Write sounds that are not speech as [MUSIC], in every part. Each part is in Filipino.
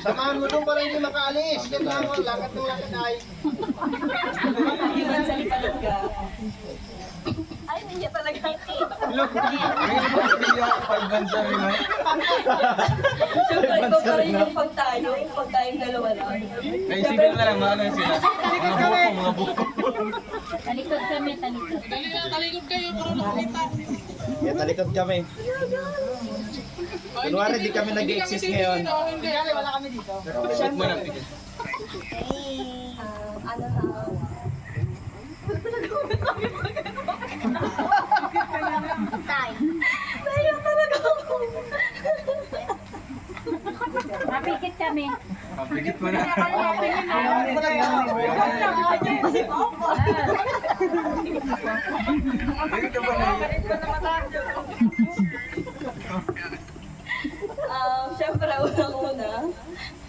Samahan mo doon para hindi makaalis. Yan lang mo, lakad ng lakad ay. Iwan sa lipalat ka. Ay, hindi niya talaga kita. Siyempre, ikaw pa rin yung pag tayo, pag tayong dalawa lang. Naisipin na lang maano sila. Mga buko, mga buko. Talikod kami, talikod. Yan, talikod kami. Kunwari, di kami nag-exist ngayon. Sit mo lang. tigil. Ah, ano na, Tayo talaga ako. Mapikit kami. Pagpigit mo na. Um, Siyempre, unang-una.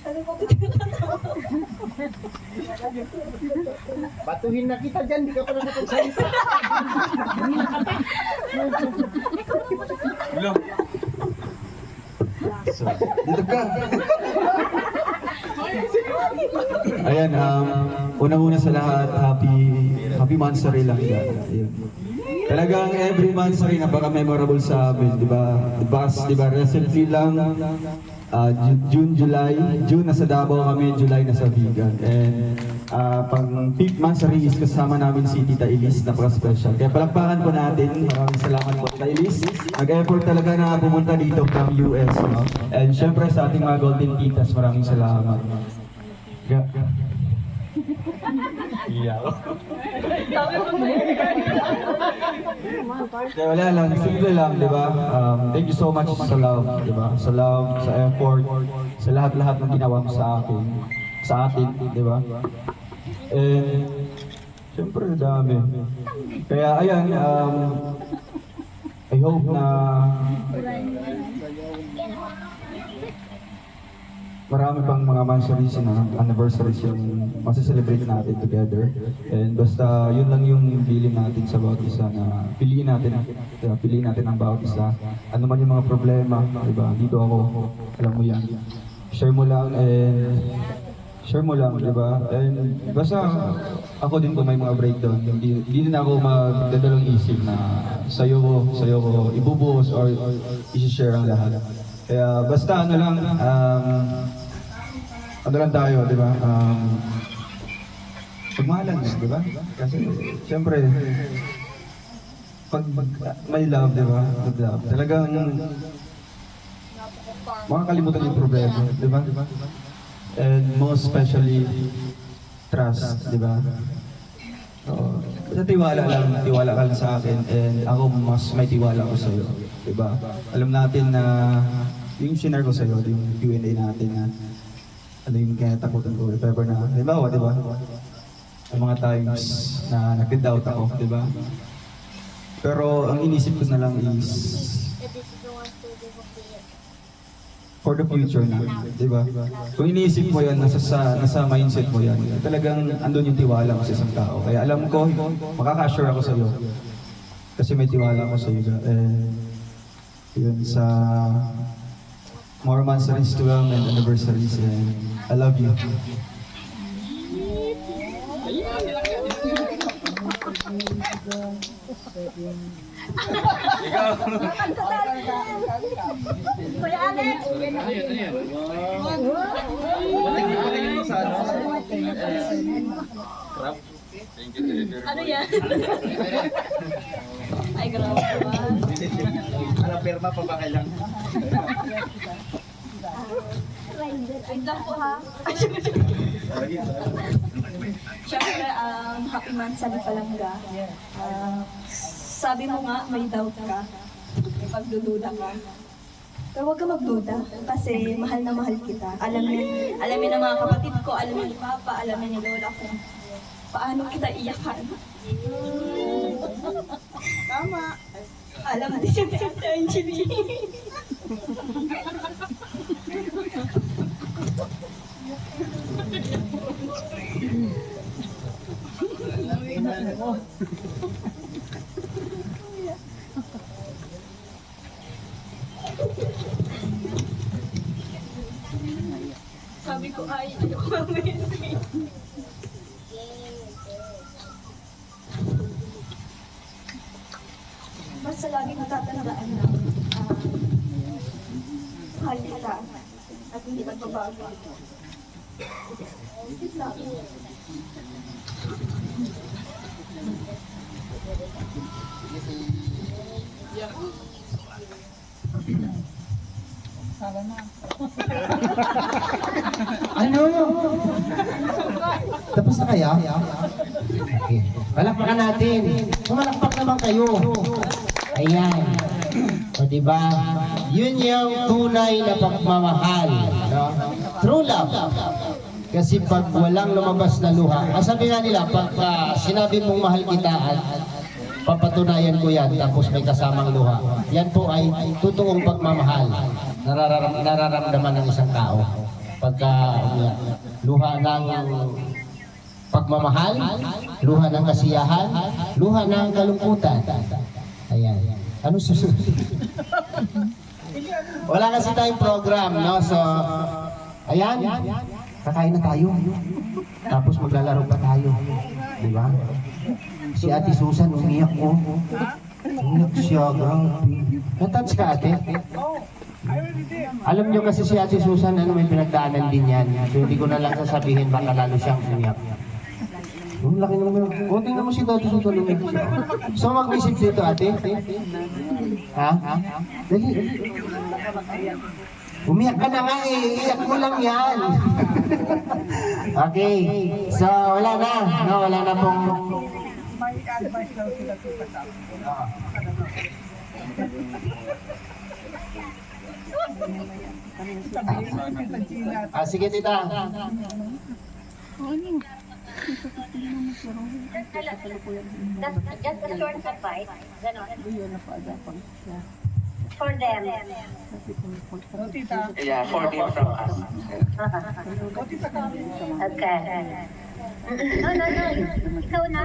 Ano ko Batuhin na kita dyan, di ka pa nakapagsalita. Hello. Dito ka. Ayan, um, unang-una sa lahat, happy happy Mansari lang yan. Ayun. Talagang every Mansari napaka-memorable sa amin, di ba? Di ba, di ba, recently lang, Ju- June, July, June nasa Davao kami, July nasa Vigan. And ah, pang peak Mansari is kasama namin si Tita Elise, napaka-special. Kaya palakpakan po natin, maraming salamat po Tita Elise. Nag-effort talaga na pumunta dito from US. No? And syempre sa ating mga Golden Titas, maraming salamat. Ga- ga- Iyak. Kaya wala lang, simple lang, di ba? Um, thank you so much sa love, di ba? Sa love, sa effort, sa lahat-lahat ng ginawa mo sa akin, sa atin, di ba? And, syempre, dami. Kaya, ayan, um, I hope na marami pang mga anniversaries na anniversaries yung masaselebrate natin together. And basta yun lang yung bilin natin sa bawat isa na piliin natin, uh, piliin natin ang bawat isa. Ano man yung mga problema, di ba? Dito ako, alam mo yan. Share mo lang and share mo lang, di ba? And basta ako din kung may mga breakdown, hindi, hindi din ako magdadalong isip na sa'yo ko, sa'yo ko ibubuhos or isi-share ang lahat. Kaya basta ano lang, um, ano lang tayo, di ba? Um, pagmahalan di ba? Kasi, siyempre, pag, pag may love, di ba? Pag love, talagang makakalimutan yung problema, di ba? And most especially, trust, di ba? So, sa tiwala lang, tiwala ka lang sa akin and ako mas may tiwala ko sa'yo, di ba? Alam natin na yung sinare ko sa'yo, yung Q&A natin na ano yung kinatakutan ko, if ever na, halimbawa, di ba? Ang mga times na nag-doubt ako, di ba? Pero ang inisip ko na lang is for the future na, di ba? Kung iniisip mo yan, nasa, sa, nasa mindset mo yan, talagang andun yung tiwala mo sa isang tao. Kaya alam ko, makaka-assure ako sa iyo. Kasi may tiwala ako sa iyo. And yun, sa more anniversaries to come and anniversaries. And I love you. Ikaw. Kuya Alex! Crap. Thank you, Director. Ano yan? Ay, grabe naman. Alam, perma pa ba kailangan? Wait lang po ha. Siyempre, um, happy month sa Palangga. Uh, sabi mo nga, may doubt ka. May pagdududa ka. Pero huwag ka magduda kasi mahal na mahal kita. Alam niya, alam niya ng mga kapatid ko, alam niya ni Papa, alam niya ni Lola ko. Paano kita iyakan? Tama. Alam mo, siya kaya yung chibi. Sabi ko, ay, ayoko mamaya. Ano? Tapos na kaya? Palakpakan natin. Pumalakpak naman kayo. Ayan. O diba? Yun yung tunay na pagmamahal. No? True love. Kasi pag walang lumabas na luha, ang sabi nga nila, pag ah, sinabi mong mahal kita at papatunayan ko yan, tapos may kasamang luha. Yan po ay totoong pagmamahal. Nararam, nararamdaman ng isang tao. Pagka uh, luha ng pagmamahal, luha ng kasiyahan, luha ng kalungkutan. Ayan. Ano susunod? Wala kasi tayong program, no? So, ayan. Kakain na tayo. Tapos maglalaro pa tayo. Di ba? Si Ate Susan, umiyak ko. Umiyak siya, grabe. Natouch ka, ate? Alam nyo kasi si Ate Susan, ano, may pinagdaanan din yan. So, hindi ko na lang sasabihin, baka lalo siyang umiyak. Ang laki naman. O, tingnan mo si Ate Susan umiyak siya. So, mag-visit dito, ate? Ha? Dali. Umiyak ka na nga eh. Iyak mo lang yan. [LAUGHS] okay. So, wala na. No, wala na pong... Ah, sige, tita. Just, just a short advice. Ganon. For them. Yeah, for me from us. Okay. No, no, no. Ikaw na.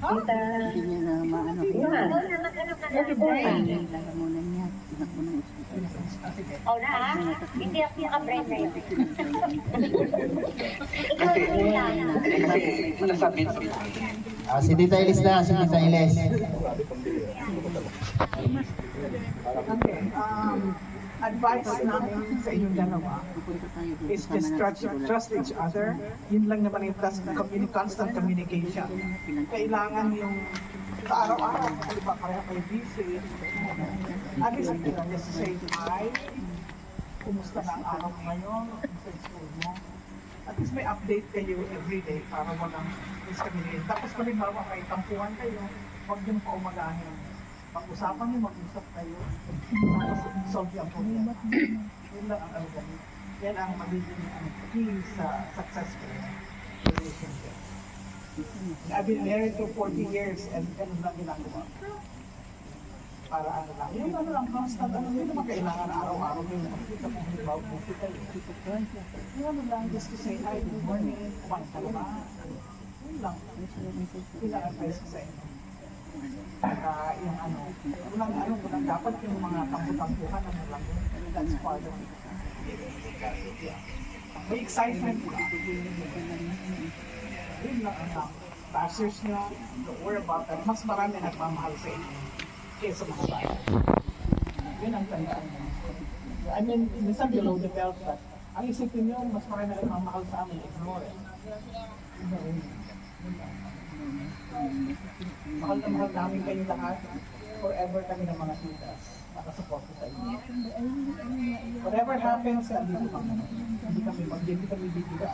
Tita. Ikaw na. Mag-ano ka na. Oh, na ha? Hindi ako naka-brain na yun. Ikaw na. Kasi nasabi Ah, si Tita Ilis na, si Tita Ilis. um, advice namin sa inyong dalawa is just trust, trust each other. Yun lang naman yung trust, communi- constant communication. Kailangan yung sa araw-araw, di ba pareho kayo busy, at least, you know, just say hi, kumusta na ang araw ngayon, yung school mo. At least may update kayo every day para walang miscommunication. Tapos halimbawa may tampuhan kayo, huwag niyong paumagahin. Pag-usapan niyo, mag-usap kayo. Tapos solve yung problem. Yun lang ang ano. Yan ang magiging ano, key sa successful relationship. I've been married for 40 years and ganun lang ginagawa. Para ano lang. Yung ano lang, constant, ano yun naman kailangan araw-araw yung makikita mo, halimbawa, buti kayo. Yung ano lang, just to say hi, good morning, kumain ka ba? Yun lang. Lang advice ko sa inyo. Saka yung ano, walang ano, walang dapat yung mga tampo-tampuhan, ano lang, that's part of it. May excitement ka. Lang ang lang. Bashers nyo, don't worry about that. Mas marami nagmamahal sa inyo kaysa mga bata. Yun ang tandaan nyo. I mean, minsan below the belt, but ang isipin nyo, mas marami nagmamahal sa amin, ignore it. Mahal na mahal namin kayo lahat. Forever kami ng mga titas. Nakasuporto sa inyo. Whatever happens. Hindi kami mag hindi kami bibigyan.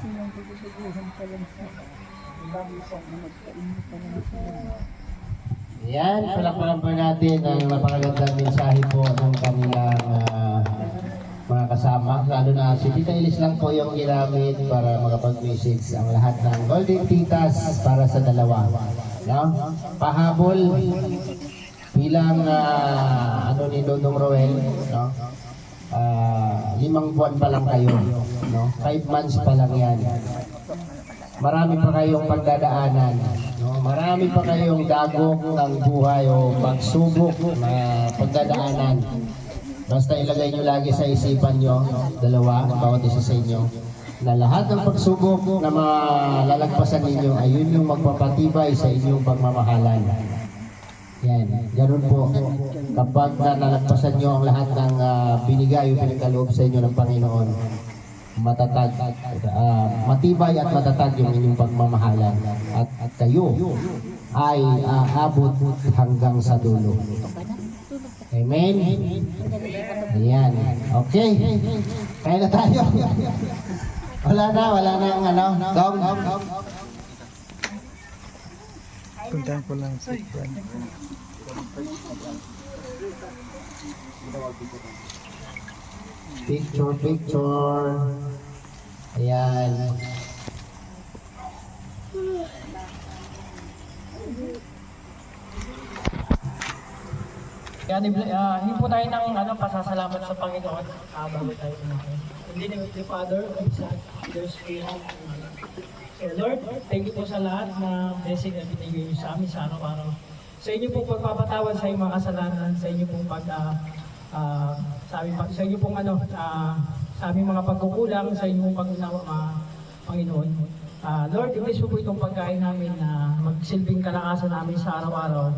Yan, palakpakan po natin ang napakagandang mensahe po ng kanilang ah, mga kasama. Lalo na si Tita Ilis lang po yung ginamit para makapag-message ang lahat ng Golden Titas para sa dalawa. No? Pahabol bilang ah, ano ni Dodong Roel, no? Ah, limang buwan pa lang kayo, no? Five months pa lang yan. Marami pa kayong pagdadaanan. No? Marami pa kayong dagok ng buhay o pagsubok na pagdadaanan. Basta ilagay nyo lagi sa isipan nyo, dalawa, bawat isa sa inyo. na lahat ng pagsubok na malalagpasan ninyo ay yun yung magpapatibay sa inyong pagmamahalan. Yan, ganun po. Kapag na nalagpasan nyo ang lahat ng ah, binigay o pinagkaloob sa inyo ng Panginoon, matatag, ah, matibay at matatag yung inyong pagmamahalan. At, at kayo ay aabot hanggang sa dulo. Amen? Ayan. Okay. Kaya na tayo. Wala na, wala na ang ano. Gong. Puntahan ko lang si Fran. Picture, picture. Ayan. Kaya uh, hindi po tayo ng ano, pasasalamat sa Panginoon uh, bago tayo kumain. Hindi ni the Father, the Son, the Lord, thank you po sa lahat na blessing na binigay niyo sa amin sa araw-araw. Sa inyo pong pagpapatawad sa inyong mga kasalanan, sa inyo pong pag, ah, ah, sa, aming, pag- sa inyo pong ano, ah, sa aming mga pagkukulang, sa inyong pag-unawa, Panginoon. Ah, Lord, ibig po itong pagkain namin na magsilbing kalakasan namin sa araw-araw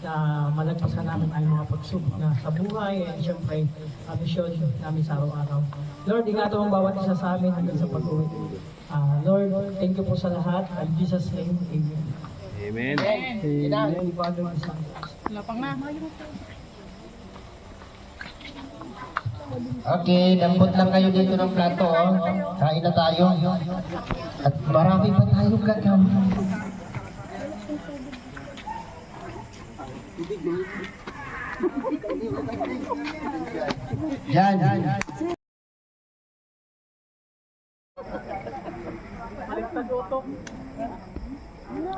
na malagpasan namin ang mga pagsubok na sa buhay at syempre ang misyon namin sa araw-araw. Lord, ingatan mo ang bawat isa sa amin hanggang sa pag-uwi. Ah, Lord, thank you po sa lahat. In Jesus' name, Amen. Amen. Amen. Father, and Son. Okay, dampot lang kayo dito ng plato. Oh. Kain na tayo. At marami pa tayong gagawin. Yan.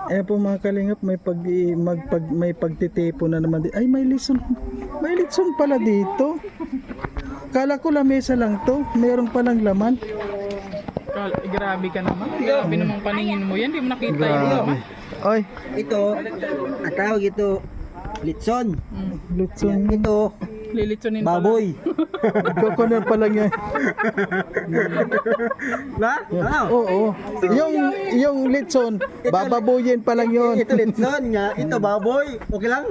Eh po mga kalingap, may pag magpag may pagtitipo na naman. di- Ay, may lison. May lison pala dito. Kala ko lamesa lang to. Meron palang laman. Kal- grabe ka naman. Grabe namang paningin mo yan. Di mo nakita yun. Grabe. Ay, Ito, ang tawag ito, litson. lutson. Ito, Lilitsunin pala. baboy. [LAUGHS] Coconut pa lang yan. [LAUGHS] Ba? Ano? Oo. Yung yung litson, bababuyin pa lang yun. Ito litson nga, [LAUGHS] ito baboy. Okay lang?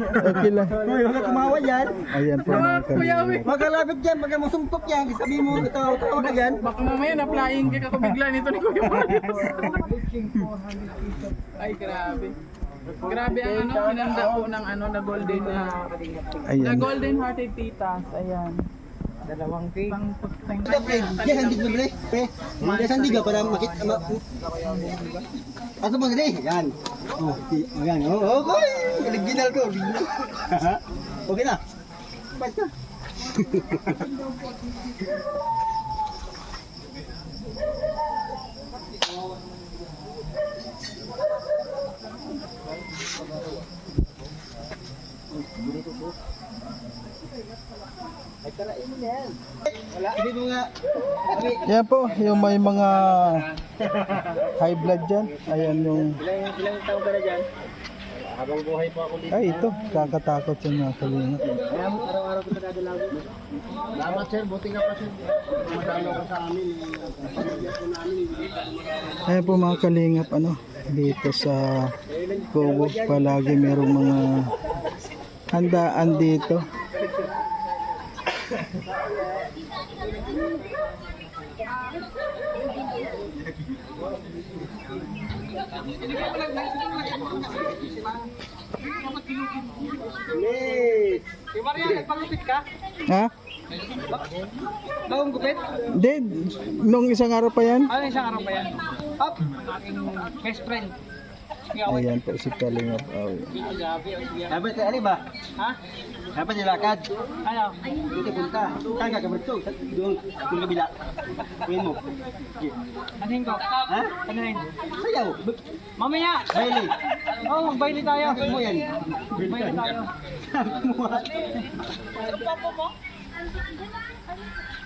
Okay lang. Uy, ka kumawa yan. Ayan po mga dyan, pagka masumpok yan, sabi mo, ito, tawag ka dyan. baka mamaya na-flying ka ako bigla nito ni Kuya Marius. Ay, grabe. Grabe ang ano, hinanda po ng ano, na golden na, na Ayan. golden hearted titas. Ayan. Dalawang cake. Pang, pang, Ito, pre, yes, hindi ko, pre. Pre, hindi ka para makita, ma, ako bang pre, yan. Oh, oh, yan, oh, okay. Original ko, [LAUGHS] okay na. [LAUGHS] Bait na. Wala, hindi mo nga. Yan po, yung may mga high blood dyan. Ayan yung... ilang, ilang taon ka na dyan? Habang buhay pa ako dito. Ay, ito. Kakatakot sa mga kalingap. Kaya mo, araw-araw ko nadadalago. Salamat sir, buti nga pa sir. Madalo ka sa amin. Ayan po mga kalingap, ano, dito sa Kobo, palagi merong mga handaan dito. Miss! Kuya Maria, nagpagupit ka? Ha? Bagong gupit? Hindi, nung isang araw pa yan. Ano isang araw pa yan? Up! Best friend. Ayan po si Kalingap. Oh, Dapat ka, ba? Ha? Dapat nilakad. Ano? Dito punta. Kaya ka kamerto. Doon, doon kabila. Kuyin mo. Anuhin ko? Ha? Anuhin? Sayaw. Mamaya! Bailey. Oo, oh, magbaili tayo. Sabi mo yan. Magbaili tayo. Ay, may ticket mo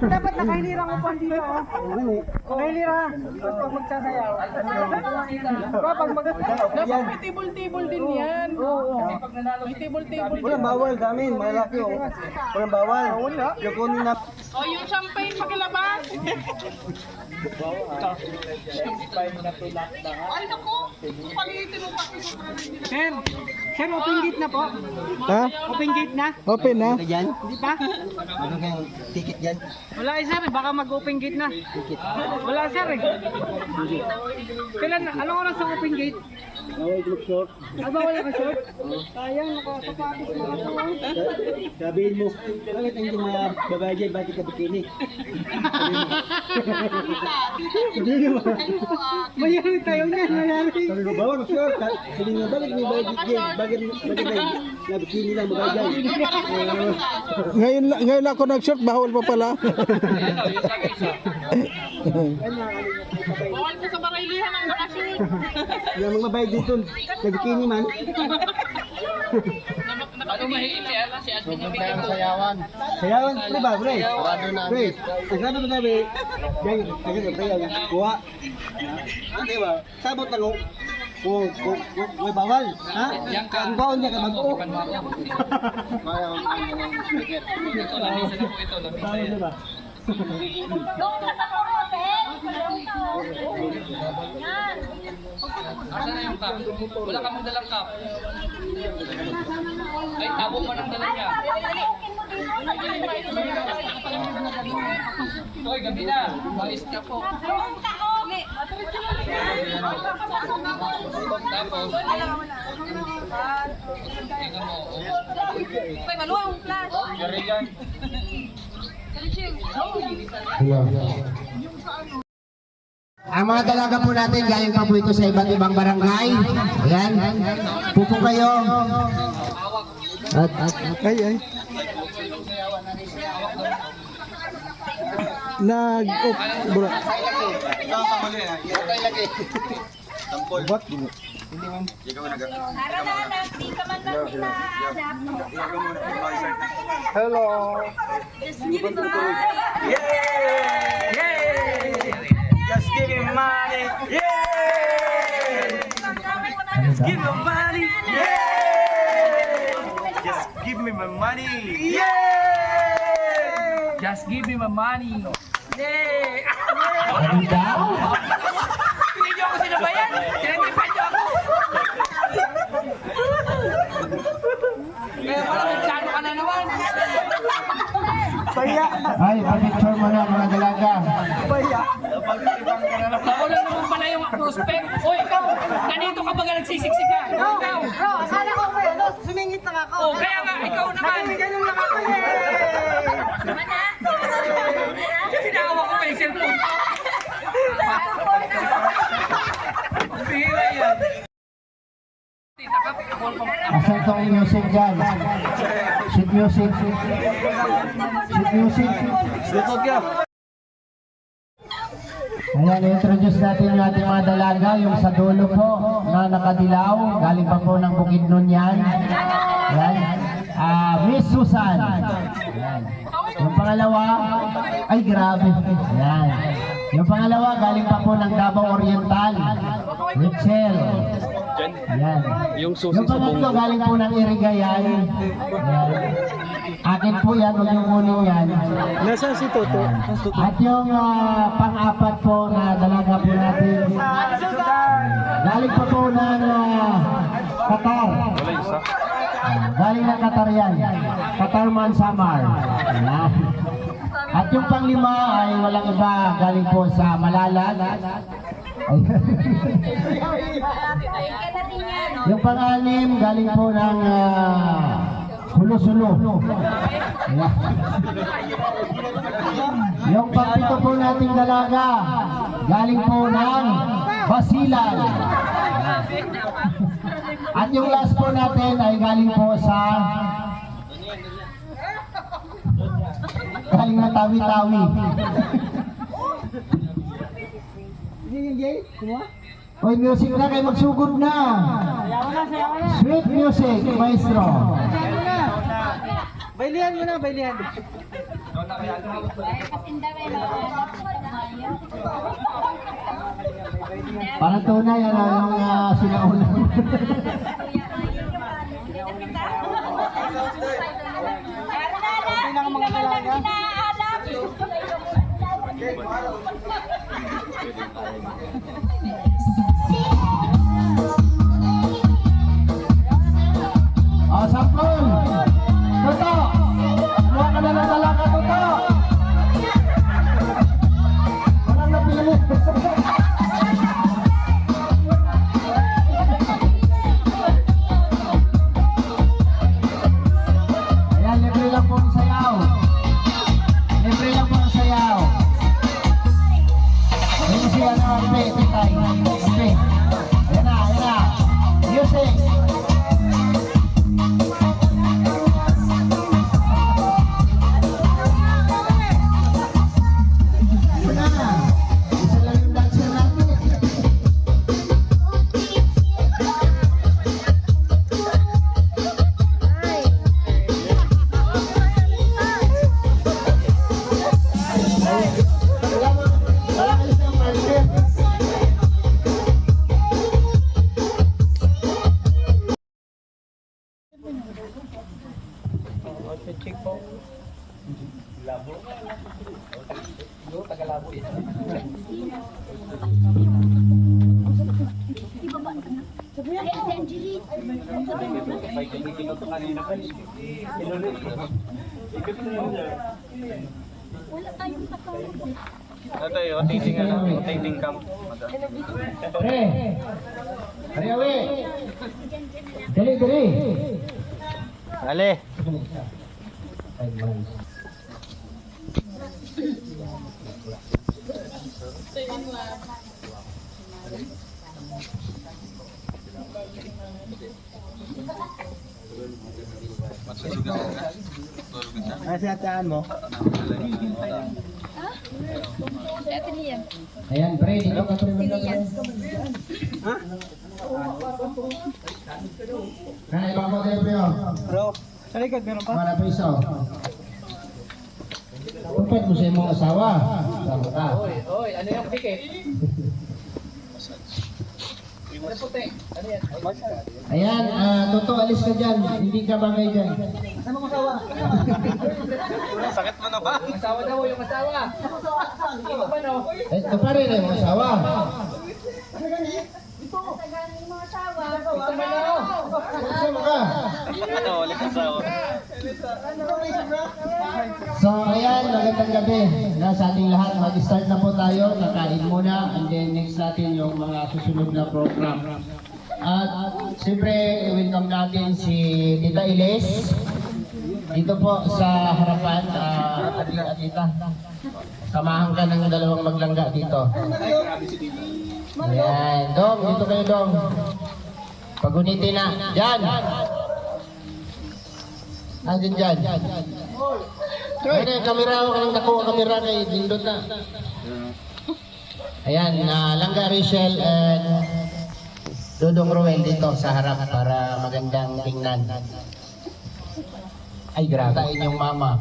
Dapat nakailira mo pa dito. oh. Nakailira. Pag magsasayaw. Pag mag... Dapat may table-table din yan. May table-table din. Walang bawal sa amin, malaki oh. Walang bawal. Yung kunin na O yung champagne pakilabas. Ay naku, palitin mo pa. Sir, sir, open gate na po. Ha? Open gate na. Open na? ka dyan. Ano kayong ticket dyan? Wala eh, sir. eh. Baka mag-open gate na. Wala, sir eh. Kailan, anong oras ang open gate? Bawal group short. Ah, bawal ka short? Sayang, nakakapatis na ako. Sabihin mo, bakit ang mga babae dyan, bakit ka bikini? Hindi naman. Mayari tayo niyan, mayari. Sabi ko, bawal short. Sabi nga, bakit may babae dyan? Bakit, na bikini lang babae dyan? Eh, Ngayon, la- ngayon ako nag-short, bawal pa pala. Bawal ko sa baraylihan ang nakashoot. Yung mga babae dito, na bikini man. Ano mahihili ala si Asmin yung bigyan ko. Sayawan, ano ba, pre? Pre, ang sabi ko sabi, yan, agad ang sayaw, kuha. Ah, di ba? Sabot lang, oh. Kung, kung, may bawal, ha? Ang baon niya ka mag-o. Lamisa yan. Diba? Doon ka sa Corosel. Yan. Asan na yung cup? Wala ka mong dalang cup. Ay, tabo pa ng dala niya. Hoy, gabi na. Malis ka po. Oh. Yari yan. Hello. Ang mga dalaga po natin, galing pa po ito sa iba't ibang barangay. Ayan. Pupo kayo. At, at, at. Ay, ay. Nag... Oh, bro. Nararanap, di ka man lang hinahanap. Hello. Just give it a Just give me money, yeah! Just give me money, yeah! Just give me my money, yeah! Just give me my money. Ano daw? Hindi niyo ako sinabayan. Tinitipan niyo ako. Kaya pala nagplano ka na naman. Ay, pa-picture mo na mga dalaga. Ako lang naman pala yung prospect. O ikaw, ganito ka ba nagsisiksikan? Ikaw. Bro, akala ko ba ano, sumingit lang ako. O kaya nga, ikaw naman. Ganun lang ako eh. Hinawa ko pa yung cellphone. Pihira yan. Tita ka, call tong music dyan? Sheet music. Sheet music. Ayan, introduce natin yung ating mga dalaga, yung sa dulo po na nakadilaw, galing pa po ng Bukidnon yan. Ayan. Ah, Miss Susan. Ayan. Yung pangalawa, ay grabe. Ayan. Yung pangalawa, galing pa po ng Davao Oriental. Richel. Ayan. Yung pangatlo, galing po ng Irigayan. Ayan. Akin po yan, huwag yung kunin yan. Nasaan si Toto? At yung ah, pang-apat po na dalaga po natin, galing pa po ng ah, Qatar. Ah, galing ng Qatar yan. Qatar Man Samar. At yung panglima ay walang iba, galing po sa Malalag. Yung pang-anim, galing po ng ah, Hulusulo. Yung pagpito po nating dalaga, galing po ng Basilan. At yung last po natin ay galing po sa galing na tawi-tawi. Hindi yung gay, kumuha? Oy, music na kayo magsugod na. Sweet music, maestro. Bailihan mo na, bailihan. Para tunay, ano, yung uh, sinauna. Hindi na mga talaga. すごいね。Ano sinataan mo? Ayan, pre, dito ka pre. Ha? ibang mo tayo, pre. oh. Bro, Sa likod, meron pa? Para piso. Tumpad mo sa imong asawa. Sama ka. Oy, ano yung ticket? Ayan, ah, Toto, alis ka dyan. Hindi ka bagay dyan. Sakit mo na ba? Asawa daw, yung asawa. Ito ba no? Eh, ito pa rin ang asawa. Ito ba no? Sama ka. Ano, ulit sa So, ayan, magandang gabi na sa ating lahat. Mag-start na po tayo, kakain muna, and then next natin yung mga susunod na program. At siyempre, welcome natin si Tita Iles. Dito po sa harapan, uh, Tita Tita. Samahan ka ng dalawang maglangga dito. Ayan, Dong, dito kayo Dong. Pagunitin na. Diyan! Andyan dyan. Ano yung kamera ako kanang nakuha kamera kay Dindot na. Ayan, na Langga Rachel and Dodong Ruel dito sa harap para magandang tingnan. Ay, grabe. Tain yung mama.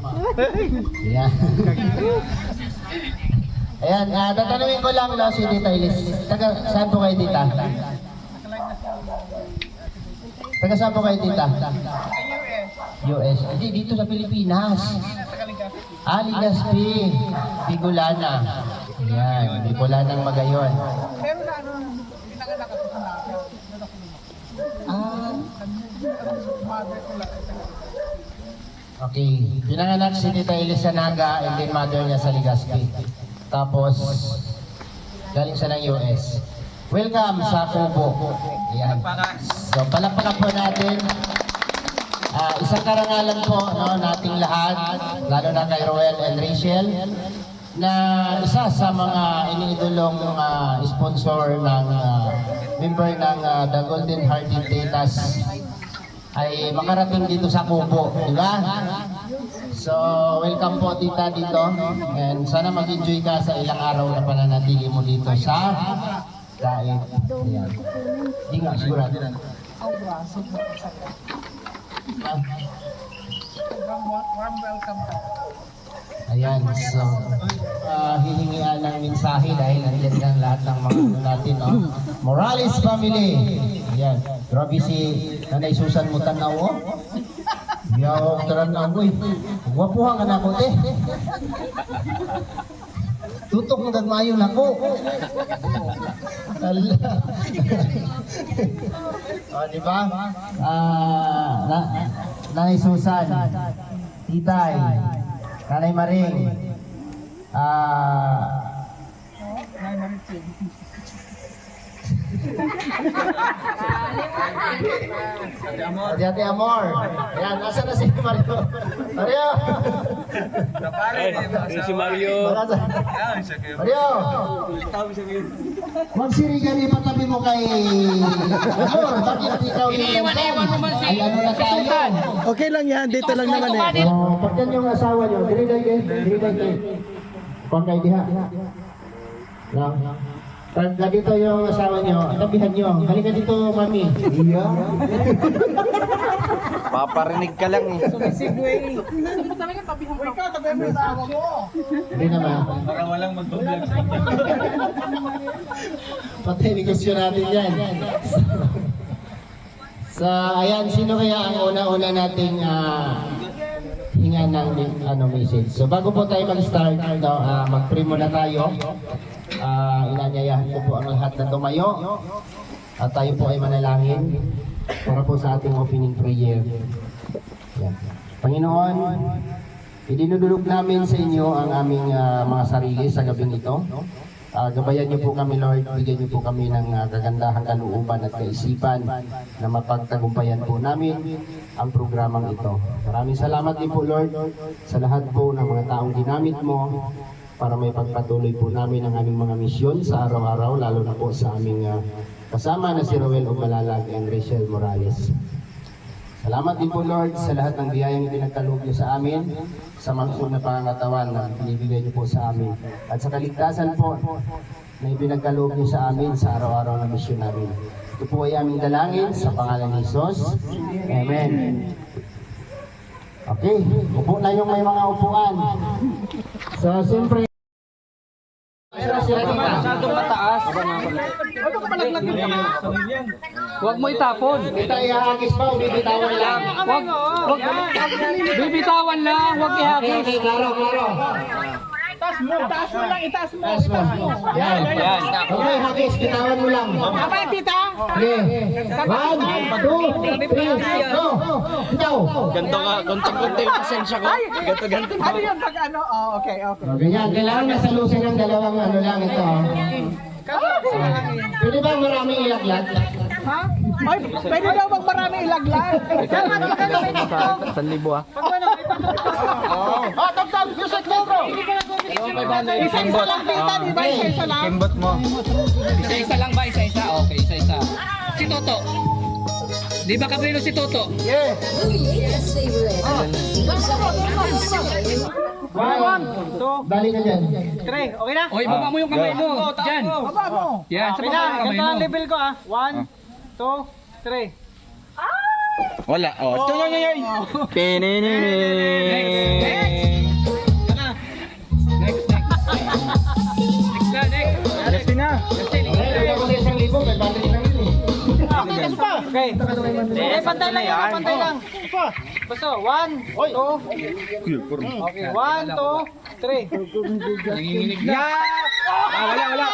[LAUGHS] Ayan. Ayan, uh, tatanungin ko lang na si Tita Ilis. Taga, saan po kayo, Tita? Taga saan po kayo, Tita? US. Hindi, dito sa Pilipinas. Ah, Ligaspi. Bigulana. Yan, Bigolanang Magayon. Pero na ano, pinanganak ako sa. Ah, Mother ko lang. Okay. Pinanganak si Tita Elisa Naga and then mother niya sa Ligaspi. Tapos, galing siya ng US. Welcome sa Kubo. Yan. So, palakpakan po natin. Ah, isang karangalan po no, nating lahat, lalo na kay Roel and Rachel, na isa sa mga iniidolong ah, sponsor ng ah, member ng ah, The Golden Hearted Datas ay makarating dito sa Kubo, di ba? So, welcome po tita dito and sana mag-enjoy ka sa ilang araw na pananatili mo dito sa Dahil, ayan. Hindi nga, sigurado. Warm welcome. Ayan, so, uh, hihingian ng mensahe dahil nandiyan lang lahat ng mga natin, no? Morales family! Ayan, grabe si Nanay Susan mo tanaw, oh. Yaw, taran na ako, eh. Wapuhan ka na ako, eh. Tutok ng gagmayo na ko. Ala. oh, [LAUGHS] di ba? Ah, na, Nanay Susan, Titay, Nanay Maring, ah, Ate Ate Amor. Ayan, nasa na si Mario? Mario! Ay, si Mario. Mario! Magsirigan ipatabi mo kay Amor. Bakit ikaw yung Ay, ano na tayo? Okay lang yan, dito lang naman eh. Oh, pag yan yung asawa nyo, dili day kay, dili day kay. Kung kay diha. Lang. Pag dito yung asawa nyo, tabihan nyo. Halika dito, mami. Iya. [LAUGHS] Paparinig ka lang eh. Ikaw, tabi mo yung asawa mo. Hindi naman. Baka walang mag-vlog Patay negosyo natin yan. [LAUGHS] Sa ayan, sino kaya ang una-una nating ah, hinga ng ano message. So bago po tayo mag-start, no, ah, mag-pray muna tayo. Ah, inanyayahan ko po ang lahat na tumayo. At tayo po ay manalangin para po sa ating opening prayer. Yan. Panginoon, idinudulog namin sa inyo ang aming ah, mga sarili sa gabing ito. Ah, gabayan niyo po kami, Lord. Bigyan niyo po kami ng ah, kagandahang kalooban at kaisipan na mapagtagumpayan po namin ang programang ito. Maraming salamat din po, Lord, sa lahat po ng mga taong ginamit mo para may pagpatuloy po namin ang aming mga misyon sa araw-araw, lalo na po sa aming ah, kasama na si Roel Umalalag and Rachel Morales. Salamat din po Lord sa lahat ng biyayang ipinagkaloob niyo sa amin, sa mga na pangangatawan na binibigay niyo po sa amin. At sa kaligtasan po na ipinagkaloob niyo sa amin sa araw-araw na misyon namin. Ito po ay aming dalangin sa pangalan ni Jesus. Amen. Okay, upo na yung may mga upuan. So, siyempre, Huwag mo itapon. Kita ihagis pa, bibitawan lang. Huwag, huwag, bibitawan lang, huwag Okay, ihagis. okay, klaro, klaro. Taas mo, taas mo lang, itaas mo. Taas mo. Yan. Yan. Okay, hagis, bitawan mo lang. Abay, tita. Okay. One, two, three, go. Bitaw. Ganto ka, konti-konti yung pasensya ko. Ganto-ganto. Ano yun pag ano? Oh, okay, okay. Ganyan, kailangan nasalusin ng dalawang ano lang ito. Pwede ba maraming ilaglag? Ha? Ay, pwede daw mag marami ilaglag. San libo ah. Oh, tagtag, music mo, bro. Isa-isa lang, tita, di ba? Isa-isa lang. Kimbot mo. Isa-isa lang ba? Isa-isa? Okay, isa-isa. Si Toto. Di ba kabrino si Toto? One, two, dali ka dyan. O, ibaba mo yung kamay mo. Diyan. Baba mo. Yan, sa baba yung kamay mo. level ko ah. One, two, three. Wala. Oh. Tuloy niya yun. Pinini. Next, Okay. Eh, pantay lang yan, pantay lang. Basta, one, two. Okay, one, two, three. Nanginginig na. Ah, wala, wala.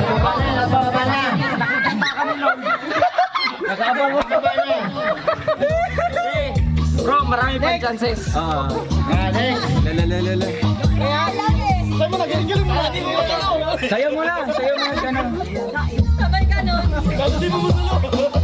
Nagbaba na, nagbaba na. Nagbaba na. Bro, marami pa chances. Ah. Ah, next. Lalalala. Sayo mo na, sayo mo na. Sabay ka nun.